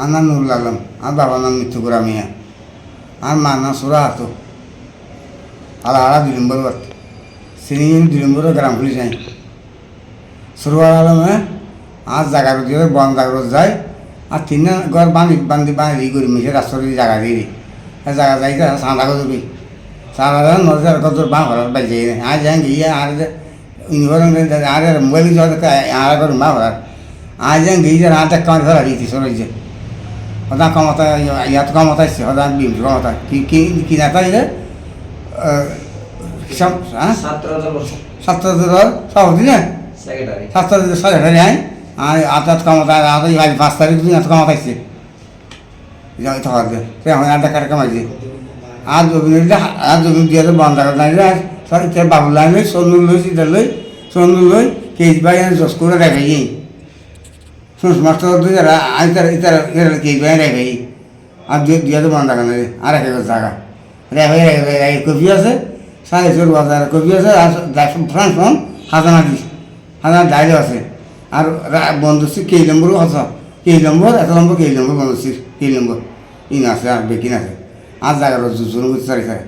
আর নাম নুরুল আলম, আর বাবার নাম মৃত্যুকুরা মিয়া, আর মার নাম সুরা হাতো আড়া দুই নম্বর বাট সিনিং দুই নম্বর গ্রাম পুলিশ নাই সুরবার আলমে আর জায়গার দিয়ে বন জায়গার যায়, আর তিন ঘর বান্ধি বান্ধি বান্ধি করি মিশে রাস্তা দিয়ে জায়গা দিয়ে জায়গা যাইতে সাঁদা করে দিবি সাঁদা নজর কত বাঁ ঘর বাজে আর যাই গিয়ে আর ইউনিভার্স আর মোবাইল আর করে মা ঘর আর। যাই গিয়ে আর কাম ধরা দিয়েছি সরাইছে সদা কমতা ইয়াত কমতা আছে সদা বিম কমতা কি কি কি নাতা দিলে সব হ্যাঁ ছাত্রদের বর্ষ ছাত্রদের সব দিনে সেক্রেটারি আয় আর আতাত কমতা আত পাঁচ তারিখ দিন এত কমতাইছে যাই তো হবে সে আমার আধা কাটা কামাইছে আর জমি আর জমি দিয়ে বন্ধ করে নাই আর বাবু লাইন লই সন্নু লই সিধা লই সন্নু লই কেজ বাই জস করে রাখাই বাই রাখাই আর দিয়ে দিয়ে তো বন্ধ করে আর রেখে গেছে জায়গা রেখে রেখে রেখে কপি আছে সাড়ে চোর বাজার কপি আছে আর ফ্রান্স ফোন হাজানা দিস হাজানা ডাইলে আছে আর বন্ধুশ্রী কেই নম্বরও আছে কেই নম্বর এত নম্বর কেই নম্বর বন্ধুশ্রী কেই নম্বর ইন আছে আর বেকিন আছে আর জায়গার জুজুর চারি চারি